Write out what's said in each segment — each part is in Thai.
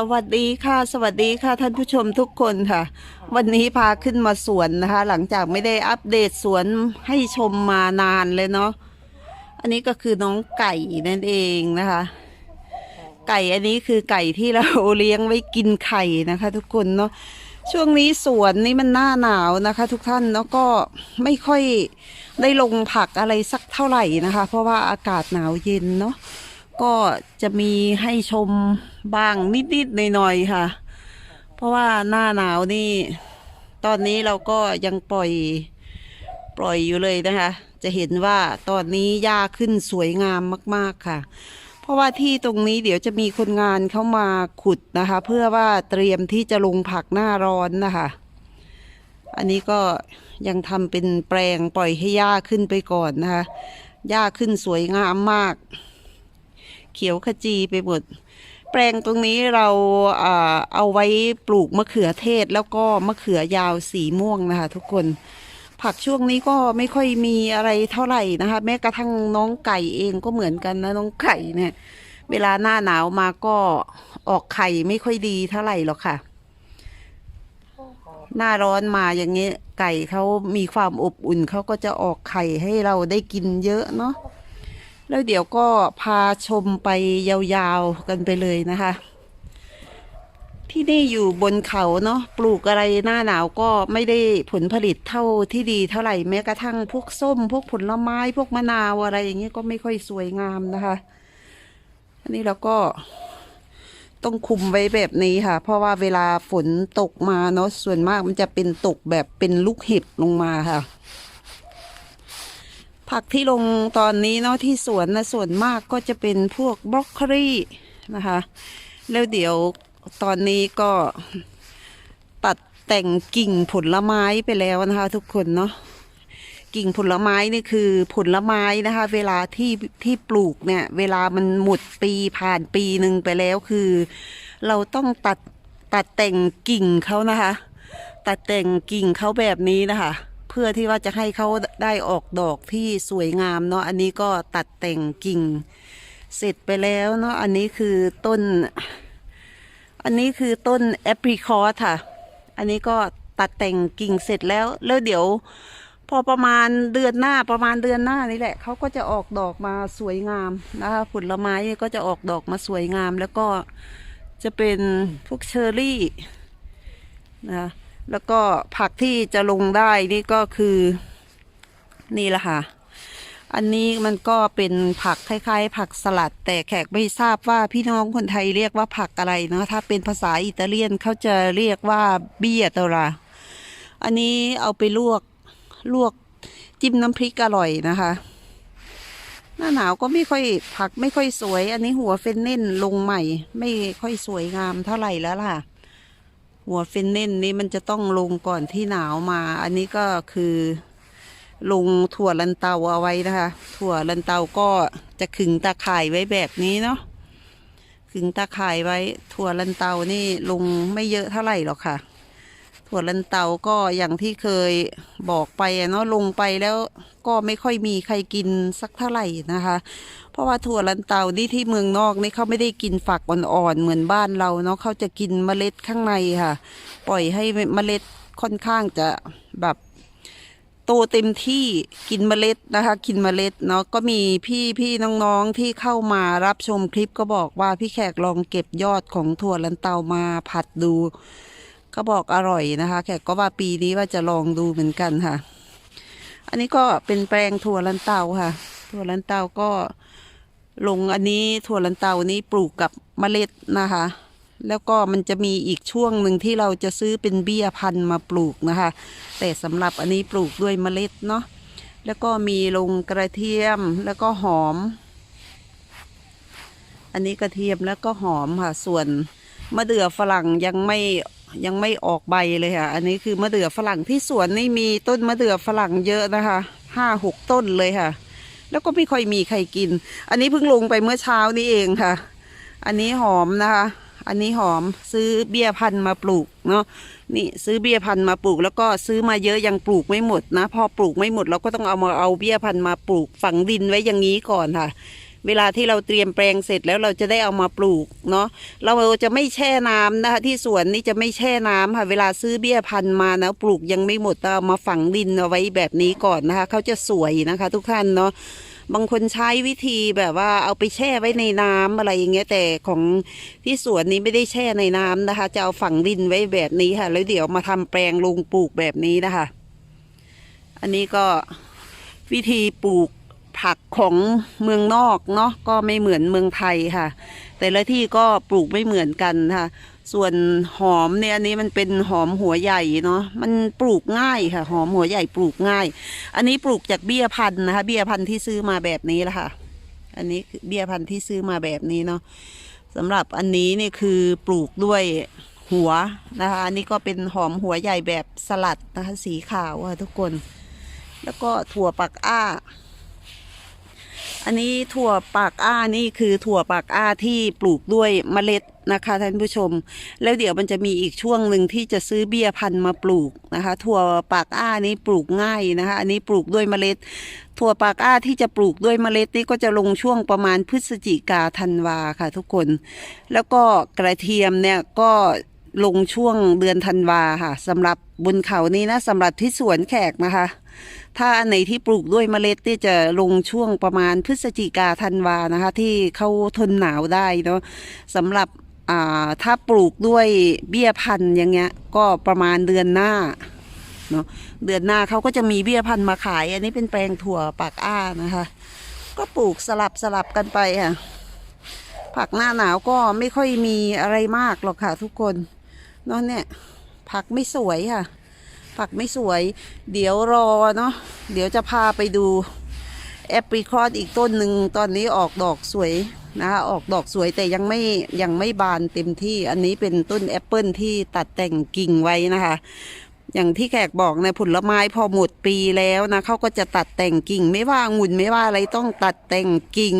สวัสดีค่ะ สวัสดีค่ะท่านผู้ชมทุกคนค่ะ วันนี้พาขึ้นมาสวนนะคะ หลังจากไม่ได้อัปเดตสวนให้ชมมานานเลยเนาะอันนี้ก็คือน้องไก่นั่นเองนะคะ ไก่อันนี้คือไก่ที่เราเลี้ยงไว้กินไข่นะคะ ทุกคนเนาะช่วงนี้สวนนี่มันหน้าหนาวนะคะ ทุกท่านแล้วก็ไม่ค่อยได้ลงผักอะไรสักเท่าไหร่นะคะ เพราะว่าอากาศหนาวเย็นเนาะก็จะมีให้ชม บ้างนิดๆหน่อยๆค่ะ เพราะว่าหน้าหนาวนี่ ตอนนี้เราก็ยังปล่อยปล่อยอยู่เลยนะคะ จะเห็นว่าตอนนี้หญ้าขึ้นสวยงามมาก ๆค่ะ เพราะว่าที่ตรงนี้เดี๋ยวจะมีคนงานเข้ามาขุดนะคะ เพื่อว่าเตรียมที่จะลงผักหน้าร้อนนะคะ อันนี้ก็ยังทำเป็นแปลงปล่อยให้หญ้าขึ้นไปก่อนนะคะหญ้าขึ้นสวยงามมาก เขียวขจีไปหมด แปลงตรงนี้เราอ่าเอาไว้ปลูกมะเขือเทศแล้วก็มะเขือยาวสีม่วงนะคะ ทุกคน ผักช่วงนี้ก็ไม่ค่อยมีอะไรเท่าไหร่นะคะ แม้กระทั่งน้องไก่เองก็เหมือนกันนะน้องไก่เนี่ย เวลาหน้าหนาวมาก็ออกไข่ไม่ค่อยดีเท่าไหร่หรอกค่ะ หน้าร้อนมาอย่างเงี้ไก่เขามีความอบอุ่นเขาก็จะออกไข่ให้เราได้กินเยอะเนาะ แล้วเดี๋ยวก็พาชมไปยาวๆกันไปเลยนะคะ ที่นี่อยู่บนเขาเนาะปลูกอะไรหน้าหนาวก็ไม่ได้ผลผลิตเท่าที่ดีเท่าไหร่แม้กระทั่งพวกส้ม พวกผลไม้พวกมะนาวอะไรอย่างเงี้ยก็ไม่ค่อยสวยงามนะคะอันนี้เราก็ต้องคุมไว้แบบนี้ค่ะ เพราะว่าเวลาฝนตกมาเนาะส่วนมากมันจะเป็นตกแบบเป็นลูกเห็บลงมาค่ะ ผักที่ลงตอนนี้เนาะที่สวนนะส่วนมากก็จะเป็นพวกบรอกโคลีนะคะ แล้วเดี๋ยวตอนนี้ก็ตัดแต่งกิ่งผลไม้ไปแล้วนะคะ ทุกคนเนาะกิ่งผลไม้นี่คือผลไม้นะคะ เวลาที่ที่ปลูกเนี่ย เวลามันหมดปีผ่านปีหนึ่งไปแล้วคือ เราต้องตัดตัดแต่งกิ่งเขานะคะ ตัดแต่งกิ่งเขาแบบนี้นะคะ พื่อที่ว่าจะให้เขาได้ออกดอกที่สวยงามเนาะอันนี้ก็ตัดแต่งกิ่งเสร็จไปแล้วเนาะอันนี้คือต้น อันนี้คือต้นแอปริคอตค่ะ อันนี้ก็ตัดแต่งกิ่งเสร็จแล้ว แล้วเดี๋ยว พอประมาณเดือนหน้าประมาณเดือนหน้านี่แหละเขาก็จะออกดอกมาสวยงามนะคะผลไม้ก็จะออกดอกมาสวยงาม แล้วก็จะเป็นพวกเชอร์รี่นะคะ แล้วก็ผักที่จะลงได้นี่ก็คือ นี่แหละค่ะ อันนี้มันก็เป็นผักคล้าย ๆ ผักสลัด แต่แขกไม่ทราบว่าพี่น้องคนไทยเรียกว่าผักอะไรเนาะถ้าเป็นภาษาอิตาเลียนเขาจะเรียกว่าเบียตรา อันนี้เอาไปลวกลวกจิ้มน้ำพริกอร่อยนะคะ หน้าหนาวก็ไม่ค่อยผักไม่ค่อยสวย อันนี้หัวเฟนเน่นลงใหม่ ไม่ค่อยสวยงามเท่าไหร่แล้วล่ะ หัวฟินเน่นนี้มันจะต้องลงก่อนที่หนาวมา อันนี้ก็คือลงถั่วลันเตาเอาไว้นะคะ ถั่วลันเตาก็จะขึงตาข่ายไว้แบบนี้เนาะขึงตาข่ายไว้ ถั่วลันเตานี่ลงไม่เยอะเท่าไหร่หรอกค่ะ ถั่วลันเตาก็อย่างที่เคยบอกไปเนาะลงไปแล้วก็ไม่ค่อยมีใครกินสักเท่าไหร่นะคะ เพราะว่าถั่วลันเตานี่ที่เมืองนอกนี่เขาไม่ได้กินฝักอ่อนๆเหมือนบ้านเราเนาะเขาจะกินเมล็ดข้างในค่ะ ปล่อยให้เมล็ดค่อนข้างจะแบบโตเต็มที่กินเมล็ดนะคะ กินเมล็ดเนาะก็มีพี่พี่น้องๆที่เข้ามารับชมคลิปก็บอกว่าพี่แขกลองเก็บยอดของถั่วลันเตามาผัดดู เขาบอกอร่อยนะคะ แขกก็ว่าปีนี้ว่าจะลองดูเหมือนกันค่ะ อันนี้ก็เป็นแปลงถั่วลันเตาค่ะ ถั่วลันเตาก็ลงอันนี้ถั่วลันเตานี้ปลูกกับเมล็ดนะคะ แล้วก็มันจะมีอีกช่วงหนึ่งที่เราจะซื้อเป็นเบี้ยพันธุ์มาปลูกนะคะ แต่สำหรับอันนี้ปลูกด้วยเมล็ดเนาะแล้วก็มีลงกระเทียมแล้วก็หอม อันนี้กระเทียมแล้วก็หอมค่ะ ส่วนมะเดื่อฝรั่งยังไม่ ยังไม่ออกใบเลยค่ะ อันนี้คือมะเดื่อฝรั่งที่สวนนี่มีต้นมะเดื่อฝรั่งเยอะนะคะห้าหกต้นเลยค่ะ แล้วก็ไม่ค่อยมีใครกิน อันนี้เพิ่งลงไปเมื่อเช้านี้เองค่ะ อันนี้หอมนะคะ อันนี้หอมซื้อเบี้ยพันธุ์มาปลูกเนาะนี่ซื้อเบี้ยพันธุ์มาปลูก แล้วก็ซื้อมาเยอะยังปลูกไม่หมดนะ พอปลูกไม่หมดเราก็ต้องเอามาเอาเบี้ยพันธุ์มาปลูกฝังดินไว้อย่างนี้ก่อนค่ะ เวลาที่เราเตรียมแปลงเสร็จแล้วเราจะได้เอามาปลูกเนาะเราจะไม่แช่น้ำนะคะ ที่สวนนี่จะไม่แช่น้ำค่ะ เวลาซื้อเบี้ยพันธุ์มานะปลูกยังไม่หมดเอามาฝังดินเอาไว้แบบนี้ก่อนนะคะเขาจะสวยนะคะ ทุกท่านเนาะบางคนใช้วิธีแบบว่าเอาไปแช่ไว้ในน้ำอะไรอย่างเงี้ยแต่ของที่สวนนี้ไม่ได้แช่ในน้ำนะคะ จะเอาฝังดินไว้แบบนี้ค่ะ แล้วเดี๋ยวมาทำแปลงลงปลูกแบบนี้นะคะ อันนี้ก็วิธีปลูก ผักของเมืองนอกเนาะก็ไม่เหมือนเมืองไทยค่ะ แต่ละที่ก็ปลูกไม่เหมือนกันค่ะ ส่วนหอมเนี่ยอันนี้มันเป็นหอมหัวใหญ่เนาะมันปลูกง่ายค่ะ หอมหัวใหญ่ปลูกง่าย อันนี้ปลูกจากเบี้ยพันธุ์นะคะ เบี้ยพันธุ์ที่ซื้อมาแบบนี้แหละค่ะ อันนี้เบี้ยพันธุ์ที่ซื้อมาแบบนี้เนาะสำหรับอันนี้เนี่ยคือปลูกด้วยหัวนะคะอันนี้ก็เป็นหอมหัวใหญ่แบบสลัดนะคะ สีขาวค่ะทุกคน แล้วก็ถั่วปักอ้า อันนี้ถั่วปากอ้านี่คือถั่วปากอ้าที่ปลูกด้วยเมล็ดนะคะท่านผู้ชม แล้วเดี๋ยวมันจะมีอีกช่วงหนึ่งที่จะซื้อเบี้ยพันธุ์มาปลูกนะคะ ถั่วปากอ้านี้ปลูกง่ายนะคะ อันนี้ปลูกด้วยเมล็ด ถั่วปากอ้าที่จะปลูกด้วยเมล็ดนี่ก็จะลงช่วงประมาณพฤศจิกาธันวาค่ะทุกคน แล้วก็กระเทียมเนี่ยก็ลงช่วงเดือนธันวาค่ะสำหรับบนเขานี้นะสำหรับที่สวนแขกนะคะ ถ้าอันไหนที่ปลูกด้วยเมล็ดที่จะลงช่วงประมาณพฤศจิกาธันวานะคะ ที่เขาทนหนาวได้เนาะสำหรับถ้าปลูกด้วยเบี้ยพันธุ์อย่างเงี้ย ก็ประมาณเดือนหน้าเนาะเดือนหน้าเขาก็จะมีเบี้ยพันธุ์มาขาย อันนี้เป็นแปลงถั่วปากอ้านะคะ ก็ปลูกสลับสลับกันไปค่ะผักหน้าหนาวก็ไม่ค่อยมีอะไรมากหรอกค่ะทุกคนเนาะเนี่ยผักไม่สวยค่ะ ผักไม่สวย เดี๋ยวรอเนาะเดี๋ยวจะพาไปดูแอปริคอตอีกต้นหนึ่งตอนนี้ออกดอกสวยนะคะออกดอกสวยแต่ยังไม่ยังไม่บานเต็มที่อันนี้เป็นต้นแอปเปิลที่ตัดแต่งกิ่งไว้นะคะ อย่างที่แขกบอกในผลไม้พอหมดปีแล้วนะเขาก็จะตัดแต่งกิ่ง ไม่ว่าองุ่นไม่ว่าอะไรต้องตัดแต่งกิ่ง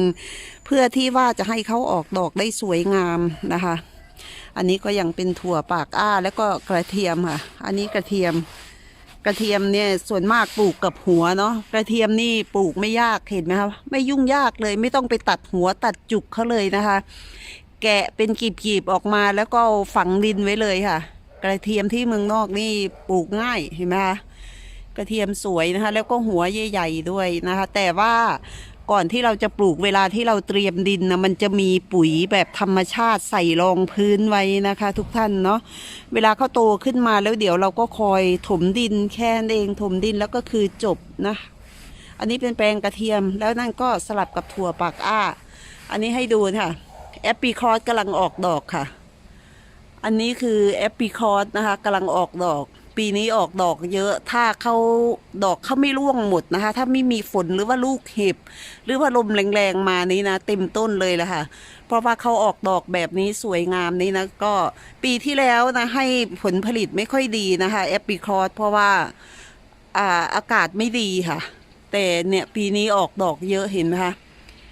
เพื่อที่ว่าจะให้เขาออกดอกได้สวยงามนะคะ อันนี้ก็ยังเป็นถั่วปากอ้าแล้วก็กระเทียมค่ะ อันนี้กระเทียม กระเทียมเนี่ยส่วนมากปลูกกับหัวเนาะกระเทียมนี่ปลูกไม่ยากเห็นไหมคะไม่ยุ่งยากเลยไม่ต้องไปตัดหัวตัดจุกเขาเลยนะคะ แกะเป็นกีบๆออกมาแล้วก็เอาฝังดินไว้เลยค่ะ กระเทียมที่เมืองนอกนี่ปลูกง่ายเห็นไหมคะกระเทียมสวยนะคะ แล้วก็หัวใหญ่ๆด้วยนะคะ แต่ว่า ก่อนที่เราจะปลูกเวลาที่เราเตรียมดินนะมันจะมีปุ๋ยแบบธรรมชาติใส่รองพื้นไว้นะคะ ทุกท่านเนาะเวลาเขาโตขึ้นมาแล้วเดี๋ยวเราก็คอยถมดินแค่นั้นเองถมดินแล้วก็คือจบนะ อันนี้เป็นแปลงกระเทียมแล้วนั่นก็สลับกับถั่วปากอ้า อันนี้ให้ดูค่ะแอปปีคอร์สกำลังออกดอกค่ะ อันนี้คือแอปปีคอร์สนะคะกำลังออกดอก ปีนี้ออกดอกเยอะถ้าเขาดอกเขาไม่ร่วงหมดนะคะ ถ้าไม่มีฝนหรือว่าลูกเห็บ หรือว่าลมแรงๆมานี้นะ เต็มต้นเลยแหละค่ะ เพราะว่าเขาออกดอกแบบนี้สวยงามนี้นะ ก็ปีที่แล้วนะ ให้ผลผลิตไม่ค่อยดีนะคะแอปปีคอร์สเพราะว่าอ่าอากาศไม่ดีค่ะ แต่เนี่ยปีนี้ออกดอกเยอะเห็นไหมคะ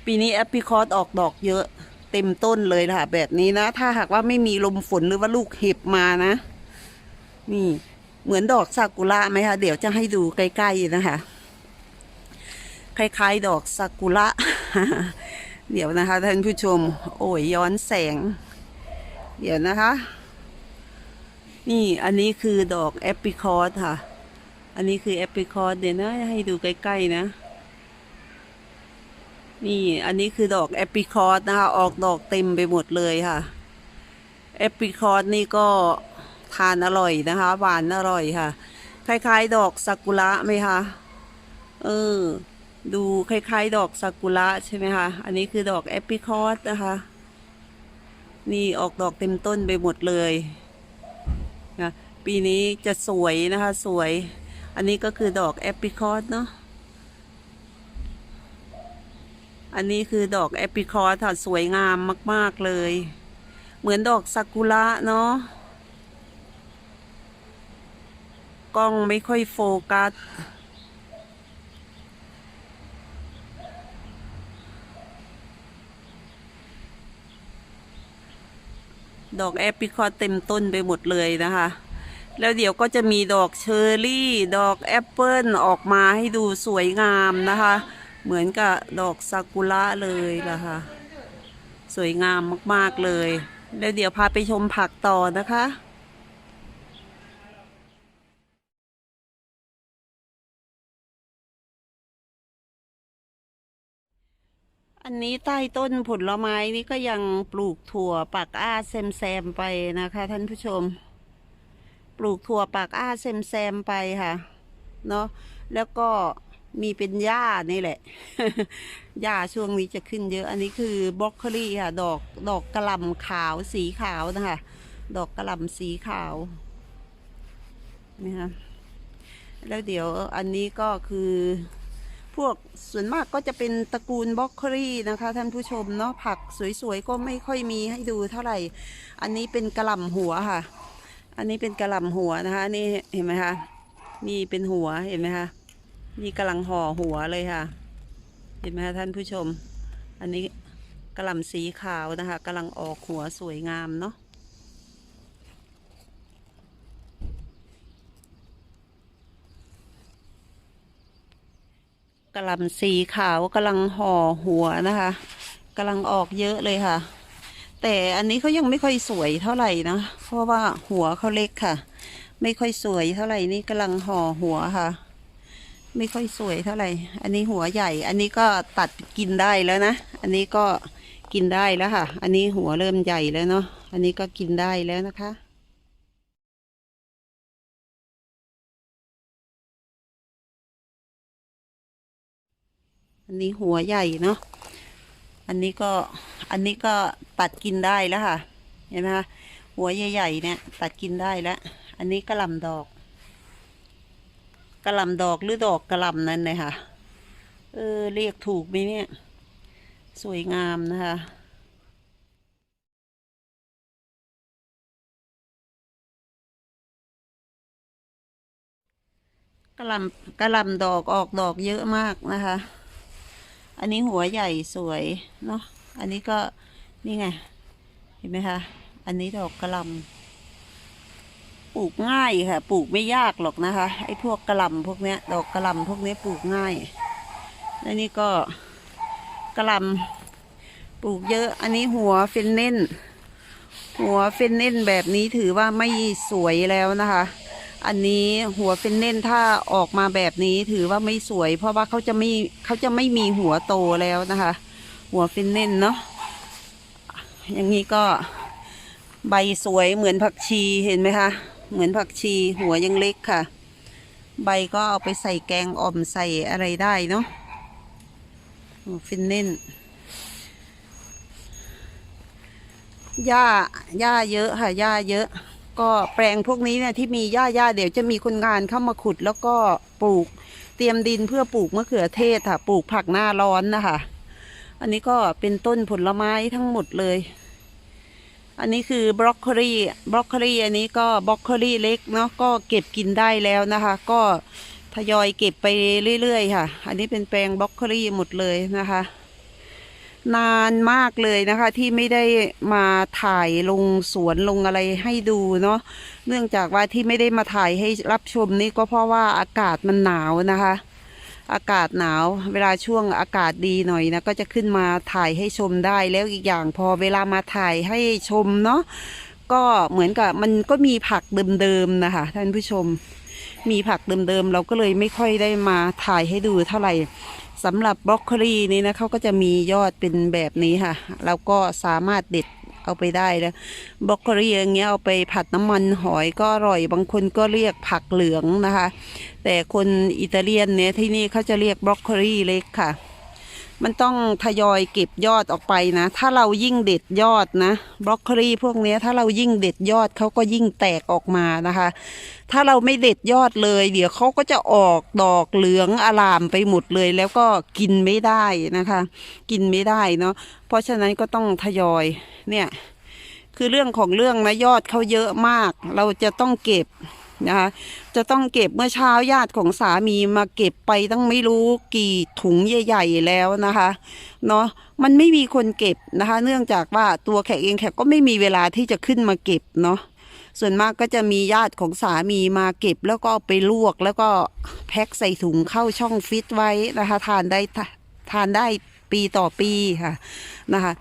ปีนี้แอปปีคอร์สออกดอกเยอะเต็มต้นเลยค่ะ แบบนี้นะ ถ้าหากว่าไม่มีลมฝนหรือว่าลูกเห็บมานะ นี่ เหมือนดอกซากุระไหมคะเดี๋ยวจะให้ดูใกล้ๆนะคะ คล้ายๆ ดอกซากุระเดี๋ยวนะคะท่านผู้ชม โอ้ยย้อนแสง เดี๋ยวนะคะ นี่อันนี้คือดอกแอปริคอตค่ะ อันนี้คือแอปริคอตเดี๋ยวนะให้ดูใกล้ๆนะ นี่อันนี้คือดอกแอปริคอตนะคะ ออกดอกเต็มไปหมดเลยค่ะแอปริคอตนี่ก็ ทานอร่อยนะคะ หวานอร่อยค่ะ คล้ายๆ ดอกซากุระไหมคะเออ ดูคล้ายๆ ดอกซากุระใช่ไหมคะอันนี้คือดอกแอปริคอตนะคะนี่ออกดอกเต็มต้นไปหมดเลยนะปีนี้จะสวยนะคะสวย อันนี้ก็คือดอกแอปริคอตเนาะอันนี้คือดอกแอปริคอตค่ะสวยงามมาก ๆเลย เหมือนดอกซากุระเนาะ กล้องไม่ค่อยโฟกัส ดอกแอปริคอตเต็มต้นไปหมดเลยนะคะ แล้วเดี๋ยวก็จะมีดอกเชอร์รี่ ดอกแอปเปิลออกมาให้ดูสวยงามนะคะ เหมือนกับดอกซากุระเลยล่ะค่ะ สวยงามมาก ๆ เลย แล้วเดี๋ยวพาไปชมผักต่อนะคะ อันนี้ใต้ต้นผลไม้นี่ก็ยังปลูกถั่วปากอ้าแซมแซมไปนะคะ ท่านผู้ชม ปลูกถั่วปากอ้าแซมแซมไปค่ะ เนาะแล้วก็มีเป็นหญ้านี่แหละหญ้าช่วงนี้จะขึ้นเยอะ อันนี้คือบล็อกโคลี่ค่ะ ดอกดอกกระหล่ำขาวสีขาวนะคะ ดอกกระหล่ำสีขาวนี่ค่ะแล้วเดี๋ยวอันนี้ก็คือ พวกส่วนมากก็จะเป็นตระกูลบล็อกโคลี่นะคะ ท่านผู้ชมเนาะผักสวยๆก็ไม่ค่อยมีให้ดูเท่าไหร่ อันนี้เป็นกระหล่ำหัวค่ะ อันนี้เป็นกระหล่ำหัวนะคะ นี่เห็นไหมคะนี่เป็นหัวเห็นไหมคะนี่กำลังห่อหัวเลยค่ะ เห็นไหมคะท่านผู้ชม อันนี้กระหล่ำสีขาวนะคะกำลังออกหัวสวยงามเนาะ กระล่ำสีขาวกำลังห่อหัวนะคะกำลังออกเยอะเลยค่ะ แต่อันนี้เขายังไม่ค่อยสวยเท่าไหร่นะ เพราะว่าหัวเขาเล็กค่ะ ไม่ค่อยสวยเท่าไหร่นี่กำลังห่อหัวค่ะ ไม่ค่อยสวยเท่าไหร่ อันนี้หัวใหญ่ อันนี้ก็ตัดกินได้แล้วนะ อันนี้ก็กินได้แล้วค่ะ อันนี้หัวเริ่มใหญ่แล้วเนาะ อันนี้ก็กินได้แล้วนะคะ อันนี้หัวใหญ่เนาะ อันนี้ก็ อันนี้ก็ตัดกินได้แล้วค่ะ เห็นไหมคะ หัวใหญ่ๆเนี่ย ตัดกินได้แล้ว อันนี้กระหล่ำดอก กระหล่ำดอกหรือดอกกระหล่ำนั่นเลยค่ะ เออ เรียกถูกไหมเนี่ย สวยงามนะคะกระหล่ำกระหล่ำดอกออกดอกเยอะมากนะคะ อันนี้หัวใหญ่สวยเนาะ อันนี้ก็นี่ไง เห็นไหมคะ อันนี้ดอกกระลำปลูกง่ายค่ะ ปลูกไม่ยากหรอกนะคะ ไอ้พวกกระลำพวกเนี้ย ดอกกระลำพวกนี้ปลูกง่าย แล้วนี่ก็กระลำปลูกเยอะ อันนี้หัวเฟนเน่น หัวเฟนเน่นแบบนี้ถือว่าไม่สวยแล้วนะคะ อันนี้หัวเฟนเน่นถ้าออกมาแบบนี้ถือว่าไม่สวย เพราะว่าเขาจะไม่เขาจะไม่มีหัวโตแล้วนะคะ หัวเฟนเน่นเนาะอย่างนี้ก็ใบสวยเหมือนผักชีเห็นไหมคะ เหมือนผักชีหัวยังเล็กค่ะ ใบก็เอาไปใส่แกงอ่อมใส่อะไรได้เนาะหัวเฟนเน่นหญ้าหญ้าเยอะค่ะหญ้าเยอะ ก็แปลงพวกนี้เนี่ยที่มีหญ้าหญ้าเดี๋ยวจะมีคนงานเข้ามาขุดแล้วก็ปลูกเตรียมดินเพื่อปลูกมะเขือเทศค่ะ ปลูกผักหน้าร้อนนะคะ อันนี้ก็เป็นต้นผลไม้ทั้งหมดเลย อันนี้คือบรอกโคลีบรอกโคลีอันนี้ก็บรอกโคลีเล็กเนาะก็เก็บกินได้แล้วนะคะ ก็ทยอยเก็บไปเรื่อยๆค่ะ อันนี้เป็นแปลงบรอกโคลีหมดเลยนะคะ นานมากเลยนะคะ ที่ไม่ได้มาถ่ายลงสวนลงอะไรให้ดูเนาะเนื่องจากว่าที่ไม่ได้มาถ่ายให้รับชมนี่ก็เพราะว่าอากาศมันหนาวนะคะ อากาศหนาว เวลาช่วงอากาศดีหน่อยนะก็จะขึ้นมาถ่ายให้ชมได้แล้วอีกอย่างพอเวลามาถ่ายให้ชมเนาะก็เหมือนกับมันก็มีผักเดิมๆนะคะ ท่านผู้ชม มีผักเดิมๆเราก็เลยไม่ค่อยได้มาถ่ายให้ดูเท่าไหร่ สำหรับบรอกโคลีนี้นะเขาก็จะมียอดเป็นแบบนี้ค่ะ แล้วก็สามารถเด็ดเอาไปได้แล้วบรอกโคลีอย่างเงี้ยเอาไปผัดน้ำมันหอยก็อร่อย บางคนก็เรียกผักเหลืองนะคะ แต่คนอิตาเลียนเนี่ยที่นี่เขาจะเรียกบรอกโคลีเล็กค่ะ มันต้องทยอยเก็บยอดออกไปนะ ถ้าเรายิ่งเด็ดยอดนะบรอกโคลีพวกนี้ถ้าเรายิ่งเด็ดยอดเขาก็ยิ่งแตกออกมานะคะ ถ้าเราไม่เด็ดยอดเลย เดี๋ยวเขาก็จะออกดอกเหลืองอลามไปหมดเลย แล้วก็กินไม่ได้นะคะ กินไม่ได้เนาะเพราะฉะนั้นก็ต้องทยอยเนี่ย คือเรื่องของเรื่องนะยอดเขาเยอะมาก เราจะต้องเก็บ นะคะ จะต้องเก็บเมื่อเช้าญาติของสามีมาเก็บไปตั้งไม่รู้กี่ถุงใหญ่ ๆ แล้วนะคะเนาะมันไม่มีคนเก็บนะคะ เนื่องจากว่าตัวแขกเองแขกก็ไม่มีเวลาที่จะขึ้นมาเก็บเนาะส่วนมากก็จะมีญาติของสามีมาเก็บแล้วก็ไปลวกแล้วก็แพ็คใส่ถุงเข้าช่องฟิตไว้นะคะ ทานได้ททานได้ปีต่อปีค่ะนะคะ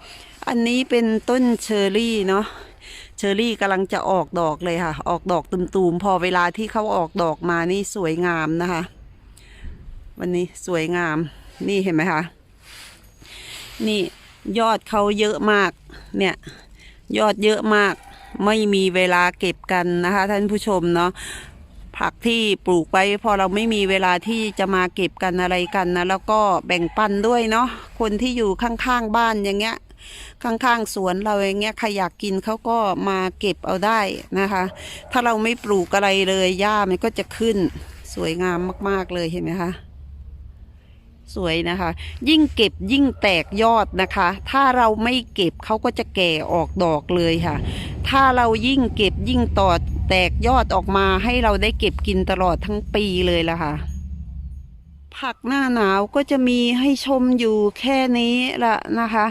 อันนี้เป็นต้นเชอร์รี่เนาะ เชอรี่กำลังจะออกดอกเลยค่ะ ออกดอกตุ่มๆ พอเวลาที่เขาออกดอกมานี่สวยงามนะคะ วันนี้สวยงาม นี่เห็นไหมคะ นี่ยอดเขาเยอะมาก เนี่ย ยอดเยอะมาก ไม่มีเวลาเก็บกันนะคะ ท่านผู้ชมเนาะผักที่ปลูกไว้พอเราไม่มีเวลาที่จะมาเก็บกันอะไรกันนะ แล้วก็แบ่งปันด้วยเนาะคนที่อยู่ข้างๆบ้านอย่างเงี้ย ข้างๆสวนเราอย่างเงี้ยใครอยากกินเขาก็มาเก็บเอาได้นะคะ ถ้าเราไม่ปลูกอะไรเลยหญ้ามันก็จะขึ้นสวยงามมาก ๆเลยเห็นไหมคะสวยนะคะ ยิ่งเก็บยิ่งแตกยอดนะคะ ถ้าเราไม่เก็บเขาก็จะแก่ออกดอกเลยค่ะ ถ้าเรายิ่งเก็บยิ่งตอดแตกยอดออกมาให้เราได้เก็บกินตลอดทั้งปีเลยละค่ะ ผักหน้าหนาวก็จะมีให้ชมอยู่แค่นี้ละนะคะ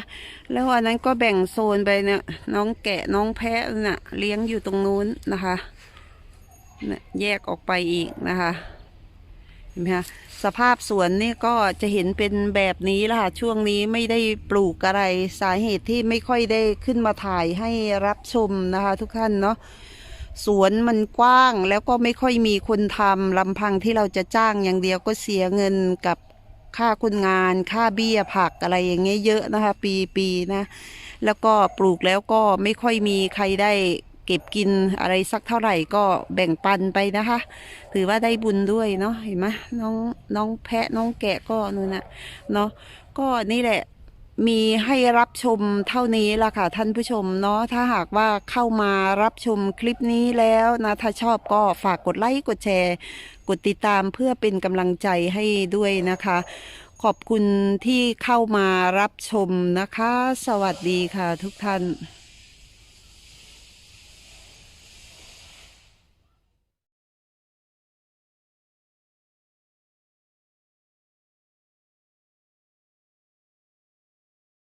แล้วอันนั้นก็แบ่งโซนไปเนี่ยน้องแกะน้องแพะน่ะเลี้ยงอยู่ตรงนู้นนะคะแยกออกไปอีกนะคะเห็นไหมคะสภาพสวนนี่ก็จะเห็นเป็นแบบนี้ละค่ะช่วงนี้ไม่ได้ปลูกอะไรสาเหตุที่ไม่ค่อยได้ขึ้นมาถ่ายให้รับชมนะคะ ทุกท่านเนาะ สวนมันกว้างแล้วก็ไม่ค่อยมีคนทำลำพังที่เราจะจ้างอย่างเดียวก็เสียเงินกับค่าคนงานค่าเบี้ยผักอะไรอย่างเงี้ยเยอะนะคะ ปีปีนะ แล้วก็ปลูกแล้วก็ไม่ค่อยมีใครได้เก็บกินอะไรสักเท่าไหร่ก็แบ่งปันไปนะคะ ถือว่าได้บุญด้วยเนาะเห็นไหมน้องน้องแพะน้องแกะก็นู่นนะเนาะก็นี่แหละ มีให้รับชมเท่านี้ละค่ะท่านผู้ชมเนาะถ้าหากว่าเข้ามารับชมคลิปนี้แล้วนะถ้าชอบก็ฝากกดไลค์กดแชร์ กดติดตามเพื่อเป็นกำลังใจให้ด้วยนะคะ ขอบคุณที่เข้ามารับชมนะคะ สวัสดีค่ะทุกท่าน